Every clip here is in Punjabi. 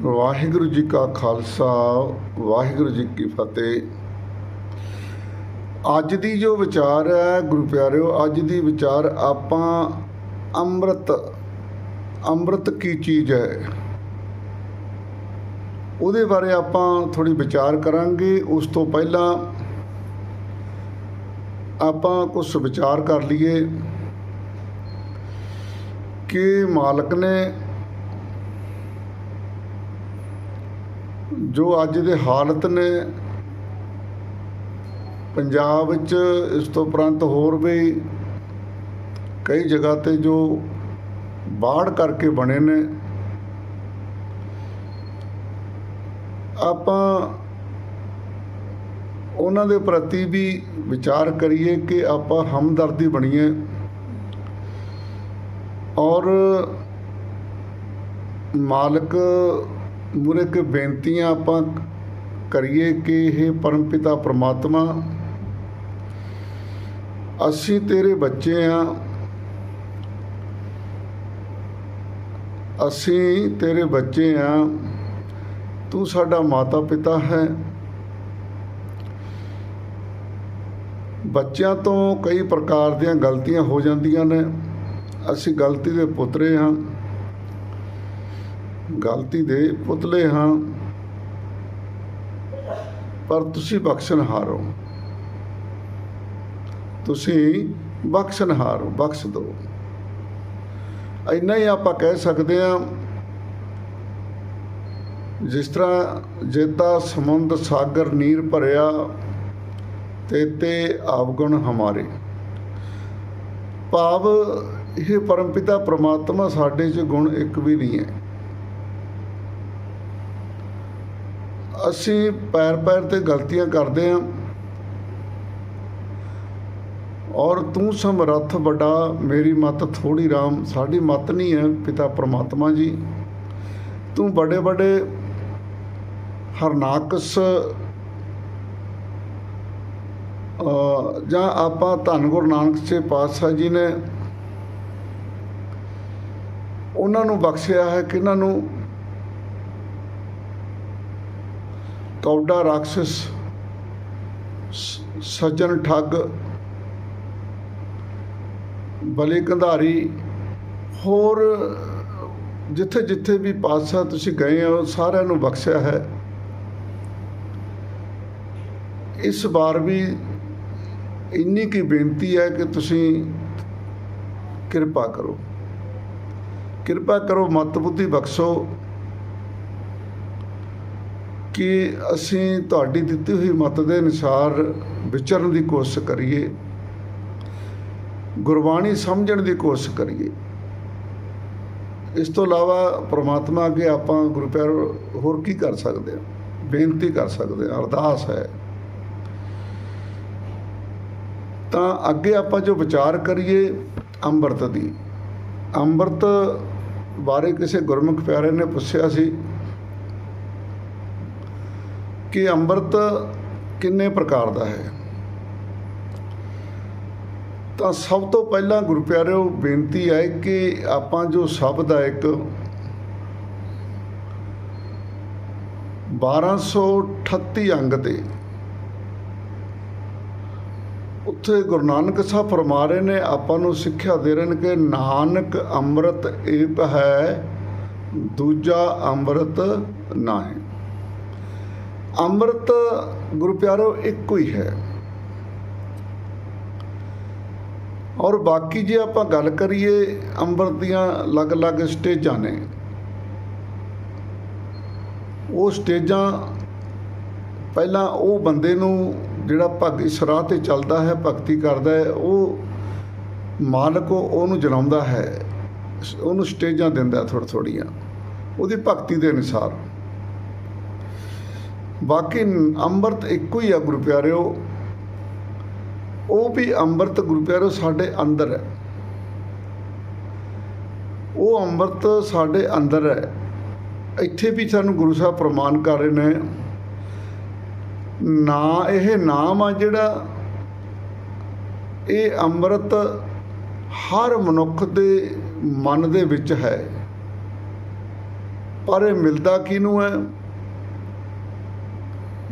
ਵਾਹਿਗੁਰੂ ਜੀ ਕਾ ਖਾਲਸਾ, ਵਾਹਿਗੁਰੂ ਜੀ ਕੀ ਫਤਿਹ। ਅੱਜ ਦੀ ਜੋ ਵਿਚਾਰ ਹੈ, ਗੁਰੂ ਪਿਆਰਿਓ, ਅੱਜ ਦੀ ਵਿਚਾਰ ਆਪਾਂ ਅੰਮ੍ਰਿਤ ਅੰਮ੍ਰਿਤ ਕੀ ਚੀਜ਼ ਹੈ? ਉਹਦੇ ਬਾਰੇ ਆਪਾਂ ਥੋੜੀ ਵਿਚਾਰ ਕਰਾਂਗੇ। ਉਸ ਤੋਂ ਪਹਿਲਾਂ ਆਪਾਂ ਕੁਝ ਵਿਚਾਰ ਕਰ ਲਈਏ ਕਿ ਮਾਲਕ ਨੇ ਜੋ ਅੱਜ ਦੇ ਹਾਲਤ ਨੇ, ਪੰਜਾਬ ਵਿੱਚ ਇਸ ਤੋਂ ਉਪਰੰਤ ਹੋਰ ਵੀ ਕਈ ਜਗ੍ਹਾ ਤੇ ਜੋ ਬਾੜ ਕਰਕੇ ਬਣੇ ਨੇ, ਆਪਾਂ ਉਹਨਾਂ ਦੇ ਪ੍ਰਤੀ ਵੀ ਵਿਚਾਰ ਕਰੀਏ ਕਿ ਆਪਾਂ ਹਮਦਰਦੀ ਬਣੀਏ ਔਰ ਮਾਲਕ ਮੂਰੇ ਕੇ ਬੇਨਤੀਆਂ ਆਪਾਂ ਕਰੀਏ ਕਿ ਇਹ ਪਰਮਪਿਤਾ ਪ੍ਰਮਾਤਮਾ, ਅਸੀਂ ਤੇਰੇ ਬੱਚੇ ਆ। ਅਸੀਂ ਤੇਰੇ ਬੱਚੇ ਆ। ਤੂੰ ਸਾਡਾ ਮਾਤਾ ਪਿਤਾ ਹੈ। ਬੱਚਿਆਂ ਤੋਂ ਕਈ ਪ੍ਰਕਾਰ ਦੀਆਂ ਗਲਤੀਆਂ ਹੋ ਜਾਂਦੀਆਂ ਨੇ। ਅਸੀਂ ਗਲਤੀ ਦੇ ਪੁੱਤਰੇ ਹਾਂ ਗਲਤੀ ਦੇ ਪੁਤਲੇ ਹਾਂ। ਪਰ ਤੁਸੀਂ ਬਖਸ਼ਣਹਾਰ ਹੋ ਤੁਸੀਂ ਬਖਸ਼ਣਹਾਰ ਹੋ ਬਖਸ਼ ਦਿਓ ਇੰਨਾ ਹੀ ਆਪਾਂ ਕਹਿ ਸਕਦੇ ਹਾਂ, ਜਿਸ ਤਰ੍ਹਾਂ ਜੇਤਾ ਸਮੁੰਦ ਸਾਗਰ ਨੀਰ ਭਰਿਆ ਤੇ ਤੇ ਆਵਗੁਣ ਹਮਾਰੇ। ਭਾਵ ਇਹ ਪਰਮਪਿਤਾ ਪ੍ਰਮਾਤਮਾ ਸਾਡੇ 'ਚ ਗੁਣ ਇੱਕ ਵੀ ਨਹੀਂ ਹੈ। ਅਸੀਂ ਪੈਰ ਪੈਰ ਤੇ ਗਲਤੀਆਂ ਕਰਦੇ ਹਾਂ ਔਰ ਤੂੰ ਸਮਰੱਥ ਵੱਡਾ, ਮੇਰੀ ਮਤ ਥੋੜੀ ਰਾਮ, ਸਾਡੀ ਮਤ ਨਹੀਂ ਹੈ ਪਿਤਾ ਪ੍ਰਮਾਤਮਾ ਜੀ। ਤੂੰ ਬੜੇ ਬੜੇ ਹਰਨਾਕਸ ਜਾਂ ਆਪਾਂ ਧੰਨ ਗੁਰੂ ਨਾਨਕ ਸੇ ਪਾਤਸ਼ਾਹ ਜੀ ਨੇ ਉਹਨਾਂ ਨੂੰ ਬਖਸ਼ਿਆ ਹੈ, ਕਿ ਇਹਨਾਂ ਨੂੰ ਕੌਡਾ ਰਾਖਸ਼ ਸੱਜਣ ਠੱਗ, ਬਲੇ ਕੰਧਾਰੀ, ਹੋਰ ਜਿੱਥੇ ਜਿੱਥੇ ਵੀ ਪਾਤਸ਼ਾਹ ਤੁਸੀਂ ਗਏ ਹੋ, ਸਾਰਿਆਂ ਨੂੰ ਬਖਸ਼ਿਆ ਹੈ। ਇਸ ਵਾਰ ਵੀ ਇੰਨੀ ਕੀ ਬੇਨਤੀ ਹੈ ਕਿ ਤੁਸੀਂ ਕਿਰਪਾ ਕਰੋ। ਕਿਰਪਾ ਕਰੋ ਮਤ ਬੁੱਧੀ ਬਖਸ਼ੋ। ਕਿ ਅਸੀਂ ਤੁਹਾਡੀ ਦਿੱਤੀ ਹੋਈ ਮਤ ਦੇ ਅਨੁਸਾਰ ਵਿਚਰਨ ਦੀ ਕੋਸ਼ਿਸ਼ ਕਰੀਏ, ਗੁਰਬਾਣੀ ਸਮਝਣ ਦੀ ਕੋਸ਼ਿਸ਼ ਕਰੀਏ। ਇਸ ਤੋਂ ਇਲਾਵਾ ਪ੍ਰਮਾਤਮਾ ਅੱਗੇ ਆਪਾਂ ਗੁਰੂ ਪਿਆਰ ਹੋਰ ਕੀ ਕਰ ਸਕਦੇ ਹਾਂ? ਬੇਨਤੀ ਕਰ ਸਕਦੇ ਹਾਂ, ਅਰਦਾਸ ਹੈ। ਤਾਂ ਅੱਗੇ ਆਪਾਂ ਜੋ ਵਿਚਾਰ ਕਰੀਏ ਅੰਮ੍ਰਿਤ ਦੀ। ਅੰਮ੍ਰਿਤ ਬਾਰੇ ਕਿਸੇ ਗੁਰਮੁਖ ਪਿਆਰੇ ਨੇ ਪੁੱਛਿਆ ਸੀ ਕਿ ਅੰਮ੍ਰਿਤ ਕਿੰਨੇ ਪ੍ਰਕਾਰ ਦਾ ਹੈ? ਤਾਂ ਸਭ ਤੋਂ ਪਹਿਲਾਂ ਗੁਰੂ ਪਿਆਰਿਓ, ਬੇਨਤੀ ਹੈ ਕਿ ਆਪਾਂ ਜੋ ਸ਼ਬਦ ਹੈ ਇੱਕ 1238 ਅੰਗ ਤੇ ਉੱਥੇ ਗੁਰੂ ਨਾਨਕ ਸਾਹਿਬ ਫਰਮਾ ਰਹੇ ਨੇ, ਆਪਾਂ ਨੂੰ ਸਿੱਖਿਆ ਦੇ ਰਹੇ ਨੇ ਕਿ ਨਾਨਕ ਅੰਮ੍ਰਿਤ ਏਕ ਹੈ, ਦੂਜਾ ਅੰਮ੍ਰਿਤ ਨਾਹੀਂ। ਅੰਮ੍ਰਿਤ, ਗੁਰੂ ਪਿਆਰੋ, ਇੱਕੋ ਹੀ ਹੈ। ਔਰ ਬਾਕੀ ਜੇ ਆਪਾਂ ਗੱਲ ਕਰੀਏ, ਅੰਮ੍ਰਿਤ ਦੀਆਂ ਅਲੱਗ-ਅਲੱਗ ਸਟੇਜਾਂ ਨੇ। ਉਹ ਸਟੇਜਾਂ ਪਹਿਲਾਂ ਉਹ ਬੰਦੇ ਨੂੰ ਜਿਹੜਾ ਭਗਤੀ ਸਰਾਹ ਤੇ ਚੱਲਦਾ ਹੈ, ਭਗਤੀ ਕਰਦਾ ਹੈ, ਉਹ ਮਾਲਕ ਉਹਨੂੰ ਜਲਾਉਂਦਾ ਹੈ, ਉਹਨੂੰ ਸਟੇਜਾਂ ਦਿੰਦਾ ਥੋੜ੍ਹ ਥੋੜ੍ਹੀਆਂ ਉਹਦੀ ਭਗਤੀ ਦੇ ਅਨੁਸਾਰ। ਬਾਕੀ ਅੰਮ੍ਰਿਤ ਇੱਕੋ ਹੀ ਆ ਗੁਰੂ ਪਿਆਰਿਓ। ਉਹ ਵੀ ਅੰਮ੍ਰਿਤ ਗੁਰੂ ਪਿਆਰਿਓ ਸਾਡੇ ਅੰਦਰ ਹੈ। ਉਹ ਅੰਮ੍ਰਿਤ ਸਾਡੇ ਅੰਦਰ ਹੈ। ਇੱਥੇ ਵੀ ਸਾਨੂੰ ਗੁਰੂ ਸਾਹਿਬ ਪ੍ਰਮਾਣ ਕਰ ਰਹੇ ਨੇ। ਨਾ ਇਹ ਨਾਮ ਆ ਜਿਹੜਾ, ਇਹ ਅੰਮ੍ਰਿਤ ਹਰ ਮਨੁੱਖ ਦੇ ਮਨ ਦੇ ਵਿੱਚ ਹੈ। ਪਰ ਇਹ ਮਿਲਦਾ ਕਿਹਨੂੰ ਹੈ?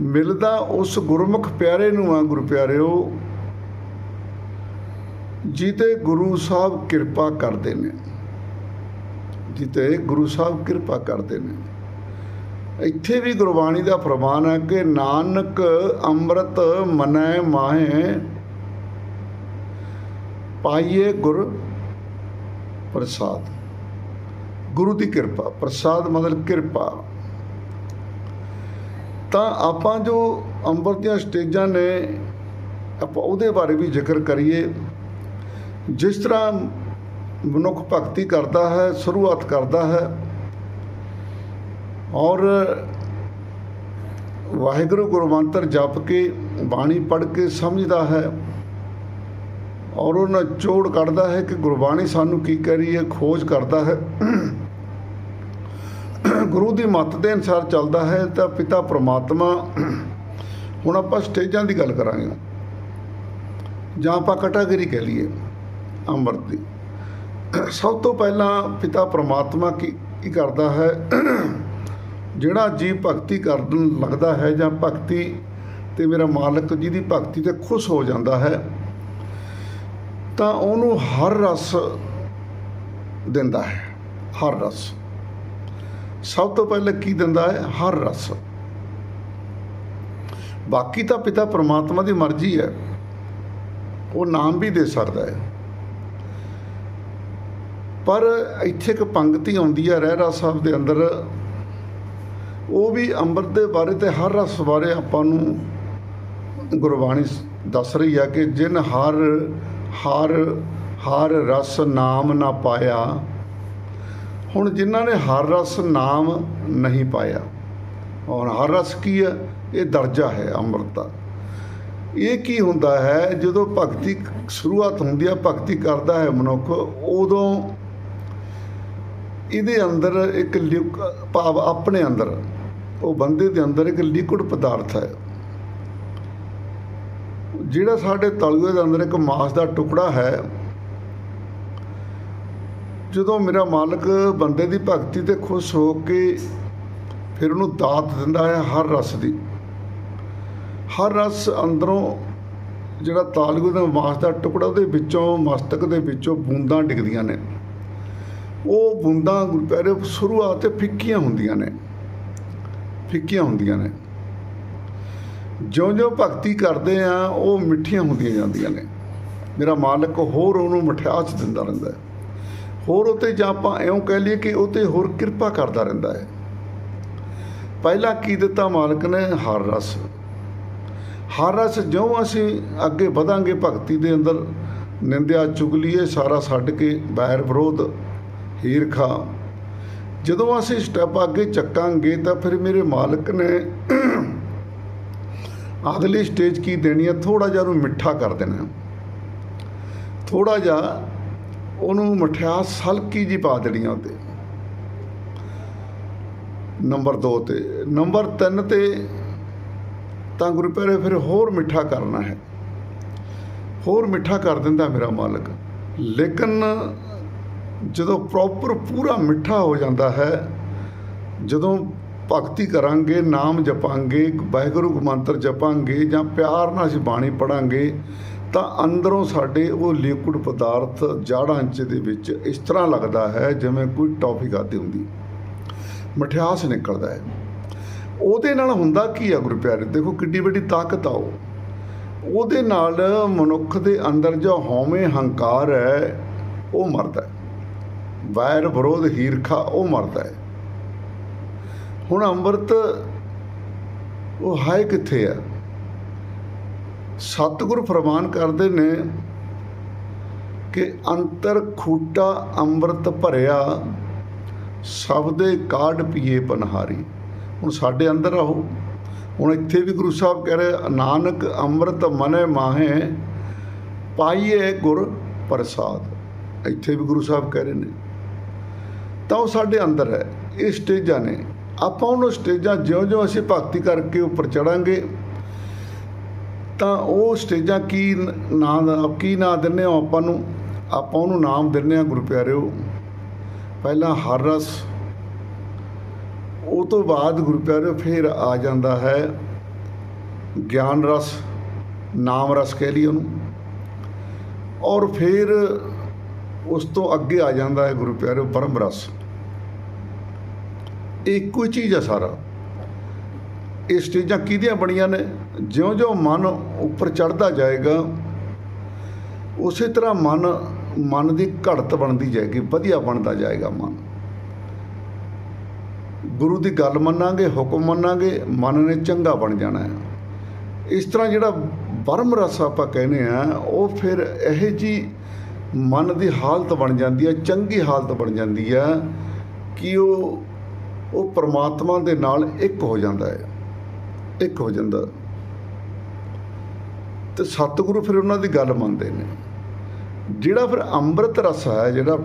ਮਿਲਦਾ ਉਸ ਗੁਰਮੁਖ ਪਿਆਰੇ ਨੂੰ ਆ ਗੁਰੂ ਪਿਆਰਿਓ, ਜਿਤੇ ਗੁਰੂ ਸਾਹਿਬ ਕਿਰਪਾ ਕਰਦੇ ਨੇ। ਜਿਤੇ ਗੁਰੂ ਸਾਹਿਬ ਕਿਰਪਾ ਕਰਦੇ ਨੇ। ਇੱਥੇ ਵੀ ਗੁਰਬਾਣੀ ਦਾ ਫਰਮਾਨ ਹੈ ਕਿ ਨਾਨਕ ਅੰਮ੍ਰਿਤ ਮਨੈ ਮਾਹੇ, ਪਾਈਏ ਗੁਰ ਪ੍ਰਸਾਦ। ਗੁਰੂ ਦੀ ਕਿਰਪਾ, ਪ੍ਰਸਾਦ ਮਤਲਬ ਕਿਰਪਾ। ਤਾਂ ਆਪਾਂ ਜੋ ਅੰਬਰ ਦੀਆਂ ਸਟੇਜਾਂ ਨੇ, ਆਪਾਂ ਉਹਦੇ ਬਾਰੇ ਵੀ ਜ਼ਿਕਰ ਕਰੀਏ। ਜਿਸ ਤਰ੍ਹਾਂ ਮਨੁੱਖ ਭਗਤੀ ਕਰਦਾ ਹੈ, ਸ਼ੁਰੂਆਤ ਕਰਦਾ ਹੈ, ਔਰ ਵਾਹਿਗੁਰੂ ਗੁਰਮੰਤਰ ਜਪ ਕੇ, ਬਾਣੀ ਪੜ੍ਹ ਕੇ ਸਮਝਦਾ ਹੈ, ਔਰ ਉਹਨਾਂ ਚੋੜ ਕੱਢਦਾ ਹੈ ਕਿ ਗੁਰਬਾਣੀ ਸਾਨੂੰ ਕੀ ਕਹਿ ਰਹੀ ਹੈ, ਖੋਜ ਕਰਦਾ ਹੈ। ਗੁਰੂ ਦੀ ਮੱਤ ਦੇ ਅਨੁਸਾਰ ਚੱਲਦਾ ਹੈ ਤਾਂ ਪਿਤਾ ਪ੍ਰਮਾਤਮਾ, ਹੁਣ ਆਪਾਂ ਸਟੇਜਾਂ ਦੀ ਗੱਲ ਕਰਾਂਗੇ। ਜਾਂ ਆਪਾਂ ਕੈਟਾਗਰੀ ਕਹਿ ਲਈਏ, ਅੰਮ੍ਰਿਤ ਦੀ। ਸਭ ਤੋਂ ਪਹਿਲਾਂ ਪਿਤਾ ਪ੍ਰਮਾਤਮਾ ਕੀ ਕੀ ਕਰਦਾ ਹੈ? ਜਿਹੜਾ ਜੀਵ ਭਗਤੀ ਕਰਨ ਲੱਗਦਾ ਹੈ ਜਾਂ ਭਗਤੀ ਤੇ ਮੇਰਾ ਮਾਲਕ ਜਿਹਦੀ ਭਗਤੀ ਤੇ ਖੁਸ਼ ਹੋ ਜਾਂਦਾ ਹੈ, ਤਾਂ ਉਹਨੂੰ ਹਰ ਰਸ ਦਿੰਦਾ ਹੈ। ਹਰ ਰਸ। ਸਭ ਤੋਂ ਪਹਿਲਾਂ ਕੀ ਦਿੰਦਾ ਹੈ? ਹਰ ਰਸ। ਬਾਕੀ ਤਾਂ ਪਿਤਾ ਪਰਮਾਤਮਾ ਦੀ ਮਰਜ਼ੀ ਹੈ। ਉਹ ਨਾਮ ਵੀ ਦੇ ਸਕਦਾ ਹੈ। ਪਰ ਇੱਥੇ ਇੱਕ ਪੰਕਤੀ ਆਉਂਦੀ ਹੈ ਰਹਿਰਾ ਸਾਹਿਬ ਦੇ ਅੰਦਰ। ਉਹ ਵੀ ਅੰਮ੍ਰਿਤ ਦੇ ਬਾਰੇ ਤੇ ਹਰ ਰਸ ਬਾਰੇ ਆਪਾਂ ਨੂੰ ਗੁਰਬਾਣੀ ਦੱਸ ਰਹੀ ਹੈ ਕਿ ਜਿਨ ਹਰ ਹਰ ਹਰ ਰਸ ਨਾਮ ਨਾ ਪਾਇਆ ਹੁਣ ਜਿਨ੍ਹਾਂ ਨੇ ਹਰ ਰਸ ਨਾਮ ਨਹੀਂ ਪਾਇਆ, ਔਰ ਹਰ ਰਸ ਕੀ ਹੈ? ਇਹ ਦਰਜਾ ਹੈ, ਅੰਮ੍ਰਿਤ। ਦਾ ਇਹ ਕੀ ਹੁੰਦਾ ਹੈ? ਜਦੋਂ ਭਗਤੀ ਸ਼ੁਰੂਆਤ ਹੁੰਦੀ ਹੈ, ਭਗਤੀ ਕਰਦਾ ਹੈ ਮਨੁੱਖ, ਉਦੋਂ ਇਹਦੇ ਅੰਦਰ ਇੱਕ ਲਿਕ- ਭਾਵ ਆਪਣੇ ਅੰਦਰ, ਉਹ ਬੰਦੇ ਦੇ ਅੰਦਰ ਇੱਕ ਲਿਕੁਇਡ ਪਦਾਰਥ ਹੈ। ਜਿਹੜਾ ਸਾਡੇ ਤਲੂਏ ਦੇ ਅੰਦਰ ਇੱਕ ਮਾਸ ਦਾ ਟੁਕੜਾ ਹੈ ਜਦੋਂ ਮੇਰਾ ਮਾਲਕ ਬੰਦੇ ਦੀ ਭਗਤੀ ਤੇ ਖੁਸ਼ ਹੋ ਕੇ ਫਿਰ ਉਹਨੂੰ ਦਾਤ ਦਿੰਦਾ ਹੈ ਹਰ ਰਸ ਦੀ। ਹਰ ਰਸ ਅੰਦਰੋਂ ਜਿਹੜਾ ਤਾਲਗੂ ਦਾ ਮਾਸ ਦਾ ਟੁਕੜਾ ਉਹਦੇ ਵਿੱਚੋਂ, ਮਸਤਕ ਦੇ ਵਿੱਚੋਂ ਬੂੰਦਾਂ ਡਿੱਗਦੀਆਂ ਨੇ। ਉਹ ਬੂੰਦਾਂ ਗੁਰੂ ਪਿਆਰੇ ਸ਼ੁਰੂਆਤ ਤੇ ਫਿੱਕੀਆਂ ਹੁੰਦੀਆਂ ਨੇ। ਫਿੱਕੀਆਂ ਹੁੰਦੀਆਂ ਨੇ। ਜਿਉਂ-ਜਿਉਂ ਭਗਤੀ ਕਰਦੇ ਆ, ਉਹ ਮਿੱਠੀਆਂ ਹੁੰਦੀਆਂ ਜਾਂਦੀਆਂ ਨੇ। ਮੇਰਾ ਮਾਲਕ ਹੋਰ ਉਹਨੂੰ ਮਠਿਆਸ ਦਿੰਦਾ ਰਹਿੰਦਾ ਹੈ। ਹੋਰ ਉਤੇ ਜਾਂ ਆਪਾਂ ਇਉਂ ਕਹਿ ਲਈਏ ਕਿ ਉਹ ਤੇ ਹੋਰ ਕਿਰਪਾ ਕਰਦਾ ਰਹਿੰਦਾ ਹੈ। ਪਹਿਲਾਂ ਕੀ ਦਿੱਤਾ ਮਾਲਕ ਨੇ? ਹਰ ਰਸ। ਹਰ ਰਸ ਜਿਉਂ ਅਸੀਂ ਅੱਗੇ ਵਧਾਂਗੇ ਭਗਤੀ ਦੇ ਅੰਦਰ, ਨਿੰਦਿਆ ਚੁਗਲੀਏ ਸਾਰਾ ਛੱਡ ਕੇ ਬੈਰ ਵਿਰੋਧ ਹੀਰਖਾ ਜਦੋਂ ਅਸੀਂ ਸਟੈਪ ਅੱਗੇ ਚੱਕਾਂਗੇ ਤਾਂ ਫਿਰ ਮੇਰੇ ਮਾਲਕ ਨੇ ਅਗਲੀ ਸਟੇਜ ਕੀ ਦੇਣੀ ਹੈ? ਥੋੜਾ ਜਿਹਾ ਉਹਨੂੰ ਮਿੱਠਾ ਕਰ ਦੇਣਾ। ਥੋੜਾ ਜਿਹਾ ਉਹਨੂੰ ਮਠਿਆਸ ਹਲਕੀ ਜੀ ਪਾ ਦੇਣੀ ਆ ਨੰਬਰ 2 ਤੇ। ਨੰਬਰ 3 ਤੇ ਤਾਂ ਗੁਰੂ ਪਿਆਰੇ ਫਿਰ ਹੋਰ ਮਿੱਠਾ ਕਰਨਾ ਹੈ। ਹੋਰ ਮਿੱਠਾ ਕਰ ਦਿੰਦਾ ਮੇਰਾ ਮਾਲਕ। ਲੇਕਿਨ ਜਦੋਂ ਪ੍ਰੋਪਰ ਪੂਰਾ ਮਿੱਠਾ ਹੋ ਜਾਂਦਾ ਹੈ, ਜਦੋਂ ਭਗਤੀ ਕਰਾਂਗੇ, ਨਾਮ ਜਪਾਂਗੇ, ਵਾਹਿਗੁਰੂ ਮੰਤਰ ਜਪਾਂਗੇ ਜਾਂ ਪਿਆਰ ਨਾਲ ਅਸੀਂ ਬਾਣੀ ਪੜਾਂਗੇ ਤਾਂ ਅੰਦਰੋਂ ਸਾਡੇ ਉਹ ਲਿਕੁਇਡ ਪਦਾਰਥ ਜਾੜਾਂ ਚ ਦੇ ਵਿੱਚ ਇਸ ਤਰ੍ਹਾਂ ਲੱਗਦਾ ਹੈ ਜਿਵੇਂ ਕੋਈ ਟੌਫੀ ਖਾਦੀ ਹੁੰਦੀ। ਮਠਿਆਸ ਨਿਕਲਦਾ ਹੈ। ਉਹਦੇ ਨਾਲ ਹੁੰਦਾ ਕੀ ਆ ਗੁਰੂ ਪਿਆਰੇ? ਦੇਖੋ ਕਿੱਡੀ ਵੱਡੀ ਤਾਕਤ ਆ ਉਹ। ਉਹਦੇ ਨਾਲ ਮਨੁੱਖ ਦੇ ਅੰਦਰ ਜੋ ਹਉਮੈ ਹੰਕਾਰ ਹੈ, ਉਹ ਮਰਦਾ ਹੈ। ਵੈਰ ਵਿਰੋਧ ਹੀਰਖਾ, ਉਹ ਮਰਦਾ ਹੈ। ਹੁਣ ਅੰਮ੍ਰਿਤ ਉਹ ਹੈ ਕਿੱਥੇ ਆ? ਸਤਿਗੁਰ ਫਰਮਾਨ ਕਰਦੇ ਨੇ ਕਿ ਅੰਤਰ ਖੂਟਾ ਅੰਮ੍ਰਿਤ ਭਰਿਆ ਸਬਦੇ ਕਾਢ ਪੀਏ ਪਨਹਾਰੀ। ਹੁਣ ਸਾਡੇ ਅੰਦਰ ਆਹੋ ਹੁਣ ਇੱਥੇ ਵੀ ਗੁਰੂ ਸਾਹਿਬ ਕਹਿ ਰਹੇ ਨਾਨਕ ਅੰਮ੍ਰਿਤ ਮਨੇ ਮਾਹੇ, ਪਾਈਏ ਗੁਰ ਪ੍ਰਸਾਦ। ਇੱਥੇ ਵੀ ਗੁਰੂ ਸਾਹਿਬ ਕਹਿ ਰਹੇ ਨੇ। ਤਾਂ ਉਹ ਸਾਡੇ ਅੰਦਰ ਹੈ। ਇਹ ਸਟੇਜਾਂ ਨੇ। ਆਪਾਂ ਉਹਨੂੰ ਸਟੇਜਾਂ ਜਿਉਂ-ਜਿਉਂ ਅਸੀਂ ਭਗਤੀ ਕਰਕੇ ਉੱਪਰ ਚੜਾਂਗੇ ਤਾਂ ਉਹ ਸਟੇਜਾਂ ਕੀ ਨਾਂ ਕੀ ਨਾਂ ਦਿੰਨੇ ਹੋ ਆਪਾਂ ਨੂੰ? ਆਪਾਂ ਉਹਨੂੰ ਨਾਮ ਦਿੰਨੇ ਆ ਗੁਰੂ ਪਿਆਰਿਓ ਪਹਿਲਾਂ ਹਰ ਰਸ, ਉਹ ਤੋਂ ਬਾਅਦ ਗੁਰੂ ਪਿਆਰਿਓ ਫਿਰ ਆ ਜਾਂਦਾ ਹੈ। ਗਿਆਨ ਰਸ, ਨਾਮ ਰਸ ਕਹਿ ਲਈ ਉਹਨੂੰ। ਔਰ ਫਿਰ ਉਸ ਤੋਂ ਅੱਗੇ ਆ ਜਾਂਦਾ ਹੈ ਗੁਰੂ ਪਿਆਰਿਓ ਪਰਮ ਰਸ। ਇਹ ਇੱਕੋ ਹੀ ਚੀਜ਼ ਹੈ ਸਾਰਾ। ਇਹ ਸਟੇਜਾਂ ਕਿਹਦੀਆਂ ਬਣੀਆਂ ਨੇ? ਜਿਉਂ-ਜਿਉਂ ਮਨ ਉੱਪਰ ਚੜਦਾ ਜਾਏਗਾ, ਉਸੇ ਤਰ੍ਹਾਂ ਮਨ ਮਨ ਦੀ ਘੜਤ ਬਣਦੀ ਜਾਏਗੀ, ਵਧੀਆ ਬਣਦਾ ਜਾਏਗਾ ਮਨ। ਗੁਰੂ ਦੀ ਗੱਲ ਮੰਨਾਂਗੇ, ਹੁਕਮ ਮੰਨਾਂਗੇ, ਮਨ ਨੇ ਚੰਗਾ ਬਣ ਜਾਣਾ ਹੈ। ਇਸ ਤਰ੍ਹਾਂ ਜਿਹੜਾ ਬਰਮ ਰਸ ਆਪਾਂ ਕਹਿੰਦੇ ਆ ਉਹ ਫਿਰ ਇਹ ਜੀ ਮਨ ਦੀ ਹਾਲਤ ਬਣ ਜਾਂਦੀ ਹੈ, ਚੰਗੀ ਹਾਲਤ ਬਣ ਜਾਂਦੀ ਹੈ ਕਿ ਉਹ ਉਹ ਪ੍ਰਮਾਤਮਾ ਦੇ ਨਾਲ ਇੱਕ ਹੋ ਜਾਂਦਾ ਹੈ। ਇੱਕ ਹੋ ਜਾਂਦਾ। ਤੇ ਸਤਿਗੁਰੂ ਫਿਰ ਉਹਨਾਂ ਦੀ ਗੱਲ ਮੰਨਦੇ ਨੇ। ਜਿਹੜਾ ਫਿਰ ਅੰਮ੍ਰਿਤ ਰਸ ਹੈ, ਜਿਹੜਾ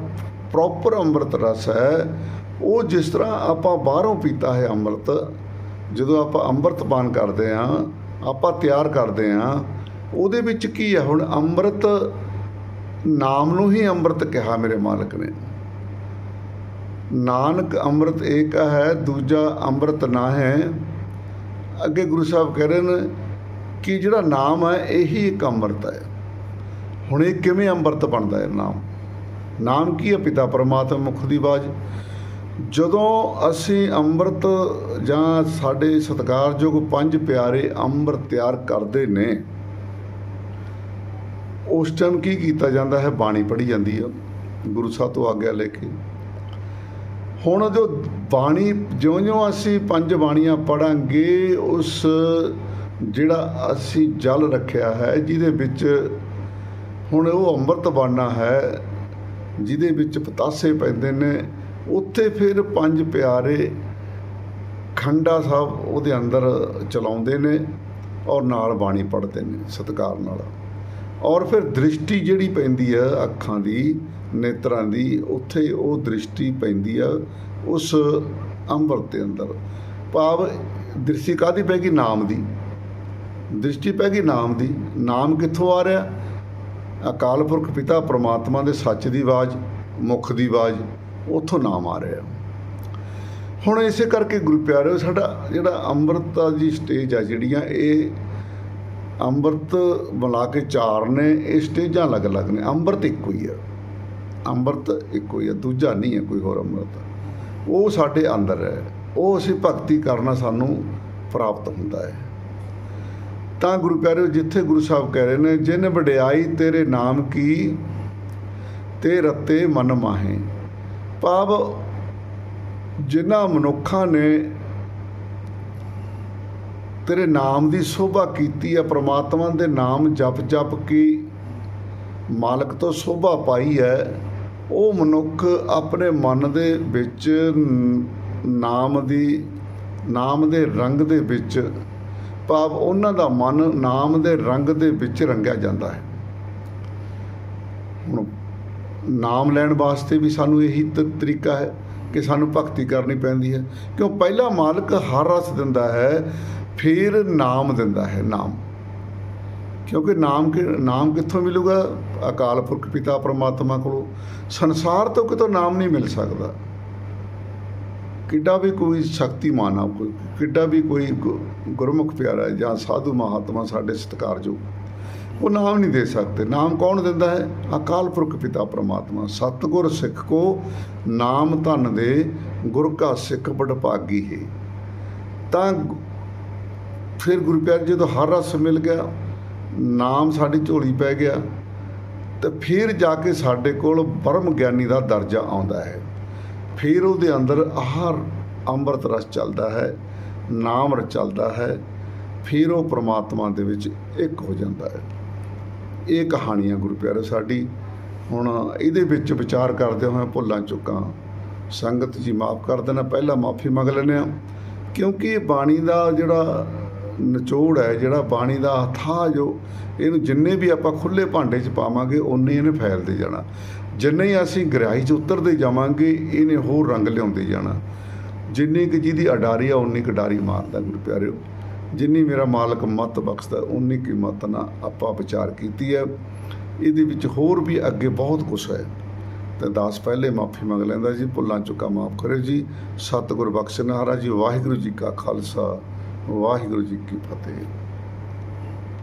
ਪ੍ਰੋਪਰ ਅੰਮ੍ਰਿਤ ਰਸ ਹੈ, ਉਹ ਜਿਸ ਤਰ੍ਹਾਂ ਆਪਾਂ ਬਾਹਰੋਂ ਪੀਤਾ ਹੈ ਅੰਮ੍ਰਿਤ, ਜਦੋਂ ਆਪਾਂ ਅੰਮ੍ਰਿਤ ਪਾਨ ਕਰਦੇ ਆ ਆਪਾਂ ਤਿਆਰ ਕਰਦੇ ਆ ਉਹਦੇ ਵਿੱਚ ਕੀ ਹੈ? ਹੁਣ ਅੰਮ੍ਰਿਤ ਨਾਮ ਨੂੰ ਹੀ ਅੰਮ੍ਰਿਤ ਕਿਹਾ ਮੇਰੇ ਮਾਲਕ ਨੇ। ਨਾਨਕ ਅੰਮ੍ਰਿਤ ਏਕ ਹੈ, ਦੂਜਾ ਅੰਮ੍ਰਿਤ ਨਾ ਹੈ ਅੱਗੇ ਗੁਰੂ ਸਾਹਿਬ ਕਹਿ ਰਹੇ ਨੇ ਕਿ ਜਿਹੜਾ ਨਾਮ ਹੈ, ਇਹੀ ਇੱਕ ਅੰਮ੍ਰਿਤ ਹੈ। ਹੁਣ ਇਹ ਕਿਵੇਂ ਅੰਮ੍ਰਿਤ ਬਣਦਾ ਹੈ ਨਾਮ? ਨਾਮ ਕੀ ਹੈ ਪਿਤਾ ਪਰਮਾਤਮਾ ਮੁਖ ਦੀ ਬਾਜ ਜਦੋਂ ਅਸੀਂ ਅੰਮ੍ਰਿਤ ਜਾਂ ਸਾਡੇ ਸਤਿਕਾਰਯੋਗ ਪੰਜ ਪਿਆਰੇ ਅੰਮ੍ਰਿਤ ਤਿਆਰ ਕਰਦੇ ਨੇ, ਉਸ ਟਾਈਮ ਕੀ ਕੀਤਾ ਜਾਂਦਾ ਹੈ? ਬਾਣੀ ਪੜ੍ਹੀ ਜਾਂਦੀ ਹੈ। ਗੁਰੂ ਸਾਹਿਬ ਤੋਂ ਆਗਿਆ ਲੈ ਕੇ ਹੁਣ ਜੋ ਬਾਣੀ, ਜਿਉਂ-ਜਿਉਂ ਅਸੀਂ ਪੰਜ ਬਾਣੀਆਂ ਪੜਾਂਗੇ ਉਸ ਜਿਹੜਾ ਅਸੀਂ ਜਲ ਰੱਖਿਆ ਹੈ, ਜਿਹਦੇ ਵਿੱਚ ਹੁਣ ਉਹ ਅੰਮ੍ਰਿਤ ਬਾਣਾ ਹੈ, ਜਿਹਦੇ ਵਿੱਚ ਪਤਾਸੇ ਪੈਂਦੇ ਨੇ, ਉੱਥੇ ਫਿਰ ਪੰਜ ਪਿਆਰੇ ਖੰਡਾ ਸਾਹਿਬ ਉਹਦੇ ਅੰਦਰ ਚਲਾਉਂਦੇ ਨੇ ਔਰ ਨਾਲ ਬਾਣੀ ਪੜ੍ਹਦੇ ਨੇ ਸਤਕਾਰ ਨਾਲ। ਔਰ ਫਿਰ ਦ੍ਰਿਸ਼ਟੀ ਜਿਹੜੀ ਪੈਂਦੀ ਹੈ ਅੱਖਾਂ ਦੀ ਨੇਤਰਾਂ ਦੀ ਉੱਥੇ ਉਹ ਦ੍ਰਿਸ਼ਟੀ ਪੈਂਦੀ ਆ ਉਸ ਅੰਮ੍ਰਿਤ ਦੇ ਅੰਦਰ। ਭਾਵ ਦ੍ਰਿਸ਼ਟੀ ਕਾਦੀ ਪੈ ਗਈ? ਨਾਮ ਦੀ। ਦ੍ਰਿਸ਼ਟੀ ਪੈ ਗਈ ਨਾਮ ਦੀ। ਨਾਮ ਕਿੱਥੋਂ ਆ ਰਿਹਾ? ਅਕਾਲ ਪੁਰਖ ਪਿਤਾ ਪ੍ਰਮਾਤਮਾ ਦੇ ਸੱਚ ਦੀ ਆਵਾਜ਼, ਮੁਖ ਦੀ ਆਵਾਜ਼, ਉੱਥੋਂ ਨਾਮ ਆ ਰਿਹਾ। ਹੁਣ ਇਸੇ ਕਰਕੇ ਗੁਰੂ ਪਿਆਰਿਓ, ਸਾਡਾ ਜਿਹੜਾ ਅੰਮ੍ਰਿਤਾ ਦੀ ਸਟੇਜ ਆ ਜਿਹੜੀਆਂ, ਇਹ ਅੰਮ੍ਰਿਤ ਬੁਲਾ ਕੇ ਚਾਰ ਨੇ, ਇਹ ਸਟੇਜਾਂ ਅਲੱਗ-ਅਲੱਗ ਨੇ। ਅੰਮ੍ਰਿਤ ਇੱਕੋ ਹੀ ਆ। ਅੰਮ੍ਰਿਤ ਇੱਕੋ ਹੀ ਹੈ, ਦੂਜਾ ਨਹੀਂ ਹੈ ਕੋਈ ਹੋਰ ਅੰਮ੍ਰਿਤ। ਉਹ ਸਾਡੇ ਅੰਦਰ ਹੈ, ਉਹ ਅਸੀਂ ਭਗਤੀ ਕਰਨਾ ਸਾਨੂੰ ਪ੍ਰਾਪਤ ਹੁੰਦਾ ਹੈ। ਤਾਂ ਗੁਰੂ ਪਿਆਰਿਓ, ਜਿੱਥੇ ਗੁਰੂ ਸਾਹਿਬ ਕਹਿ ਰਹੇ ਨੇ, ਜਿਨ ਵਡਿਆਈ ਤੇਰੇ ਨਾਮ ਕੀ, ਤੇ ਰਤੇ ਮਨ ਮਾਹੇ। ਭਾਵ ਜਿਨ੍ਹਾਂ ਮਨੁੱਖਾਂ ਨੇ ਤੇਰੇ ਨਾਮ ਦੀ ਸੋਭਾ ਕੀਤੀ ਹੈ, ਪ੍ਰਮਾਤਮਾ ਦੇ ਨਾਮ ਜਪ ਜਪ ਕੇ ਮਾਲਕ ਤੋਂ ਸੋਭਾ ਪਾਈ ਹੈ, ਉਹ ਮਨੁੱਖ ਆਪਣੇ ਮਨ ਦੇ ਵਿੱਚ ਨਾਮ ਦੀ, ਨਾਮ ਦੇ ਰੰਗ ਦੇ ਵਿੱਚ ਭਾਵ ਉਹਨਾਂ ਦਾ ਮਨ ਨਾਮ ਦੇ ਰੰਗ ਦੇ ਵਿੱਚ ਰੰਗਿਆ ਜਾਂਦਾ ਹੈ। ਹੁਣ ਨਾਮ ਲੈਣ ਵਾਸਤੇ ਵੀ ਸਾਨੂੰ ਇਹੀ ਤਰੀਕਾ ਹੈ ਕਿ ਸਾਨੂੰ ਭਗਤੀ ਕਰਨੀ ਪੈਂਦੀ ਹੈ, ਕਿਉਂ ਪਹਿਲਾ ਮਾਲਕ ਹਰ ਰਸ ਦਿੰਦਾ ਹੈ, ਫਿਰ ਨਾਮ ਦਿੰਦਾ ਹੈ, ਨਾਮ। ਕਿਉਂਕਿ ਨਾਮ ਕਿ, ਨਾਮ ਕਿੱਥੋਂ ਮਿਲੂਗਾ? ਅਕਾਲ ਪੁਰਖ ਪਿਤਾ ਪਰਮਾਤਮਾ ਕੋਲੋਂ। ਸੰਸਾਰ ਤੋਂ ਕਿਤੋਂ ਨਾਮ ਨਹੀਂ ਮਿਲ ਸਕਦਾ। ਕਿੱਡਾ ਵੀ ਕੋਈ ਸ਼ਕਤੀਮਾਨ ਆ, ਕੋਈ ਕਿੱਡਾ ਵੀ ਕੋਈ ਗੁ- ਗੁਰਮੁਖ ਪਿਆਰਾ ਜਾਂ ਸਾਧੂ ਮਹਾਤਮਾ ਸਾਡੇ ਸਤਿਕਾਰਯੋਗ, ਉਹ ਨਾਮ ਨਹੀਂ ਦੇ ਸਕਦੇ। ਨਾਮ ਕੌਣ ਦਿੰਦਾ ਹੈ? ਅਕਾਲ ਪੁਰਖ ਪਿਤਾ ਪ੍ਰਮਾਤਮਾ। ਸਤਿਗੁਰ ਸਿੱਖ ਕੋ ਨਾਮ ਧਨ ਦੇ, ਗੁਰ ਕਾ ਸਿੱਖ ਬੜ ਭਾਗੀ ਹੈ। ਤਾਂ ਫਿਰ ਗੁਰੂ ਪਿਆਰੇ ਜਦੋਂ ਹਰ ਰਸ ਮਿਲ ਗਿਆ ਨਾਮ ਸਾਡੀ ਝੋਲੀ ਪੈ ਗਿਆ ਤੇ ਫਿਰ ਜਾ ਕੇ ਸਾਡੇ ਕੋਲ ਬ੍ਰਹਮ ਗਿਆਨੀ ਦਾ ਦਰਜਾ ਆਉਂਦਾ ਹੈ। ਫਿਰ ਉਹਦੇ ਅੰਦਰ ਆਹਾਰ ਅੰਮ੍ਰਿਤ ਰਸ ਚੱਲਦਾ ਹੈ, ਨਾਮ ਰਸ ਚੱਲਦਾ ਹੈ, ਫਿਰ ਉਹ ਪ੍ਰਮਾਤਮਾ ਦੇ ਵਿੱਚ ਇੱਕ ਹੋ ਜਾਂਦਾ ਹੈ। ਇਹ ਕਹਾਣੀ ਆ ਗੁਰੂ ਪਿਆਰੇ ਸਾਡੀ। ਹੁਣ ਇਹਦੇ ਵਿੱਚ ਵਿਚਾਰ ਕਰਦੇ ਹੋਏ ਭੁੱਲਾਂ ਚੁੱਕਾਂ। ਸੰਗਤ ਜੀ ਮਾਫ ਕਰ ਦੇਣਾ, ਪਹਿਲਾਂ ਮਾਫੀ ਮੰਗ ਲੈਂਦੇ ਆ ਕਿਉਂਕਿ ਇਹ ਬਾਣੀ ਦਾ ਜਿਹੜਾ ਨਿਚੋੜ ਹੈ, ਜਿਹੜਾ ਬਾਣੀ ਦਾ ਥਾ ਜੋ ਇਹਨੂੰ ਜਿੰਨੇ ਵੀ ਆਪਾਂ ਖੁੱਲੇ ਭਾਂਡੇ 'ਚ ਪਾਵਾਂਗੇ ਉਨੇ ਇਹਨੇ ਫੈਲਦੇ ਜਾਣਾ। ਜਿੰਨੇ ਹੀ ਅਸੀਂ ਗਹਿਰਾਈ 'ਚ ਉਤਰਦੇ ਜਾਵਾਂਗੇ, ਇਹਨੇ ਹੋਰ ਰੰਗ ਲਿਆਉਂਦੇ ਜਾਣਾ। ਜਿੰਨੀ ਕਿ ਜਿਹਦੀ ਅਡਾਰੀ ਆ ਉਨੀ ਕੁ ਡਾਰੀ ਮਾਰਦਾ ਗੁਰੂ ਪਿਆਰਿਓ। ਜਿੰਨੀ ਮੇਰਾ ਮਾਲਕ ਮਤ ਬਖਸ਼ਦਾ ਉਨੀ ਕੀ ਮਤ ਨਾਲ ਆਪਾਂ ਵਿਚਾਰ ਕੀਤੀ ਹੈ। ਇਹਦੇ ਵਿੱਚ ਹੋਰ ਵੀ ਅੱਗੇ ਬਹੁਤ ਕੁਝ ਹੈ। ਤੇ ਦਾਸ ਪਹਿਲੇ ਮਾਫੀ ਮੰਗ ਲੈਂਦਾ ਜੀ, ਭੁੱਲਾਂ ਚੁੱਕਾ ਮਾਫ ਕਰਿਓ ਜੀ। ਸਤਿਗੁਰ ਬਖਸ਼ ਬਖਸ਼ਣਹਾਰਾ ਜੀ, ਵਾਹਿਗੁਰੂ ਜੀ ਕਾ ਖਾਲਸਾ। ਵਾਹਿਗੁਰੂ ਜੀ ਕੀ ਫਤਿਹ।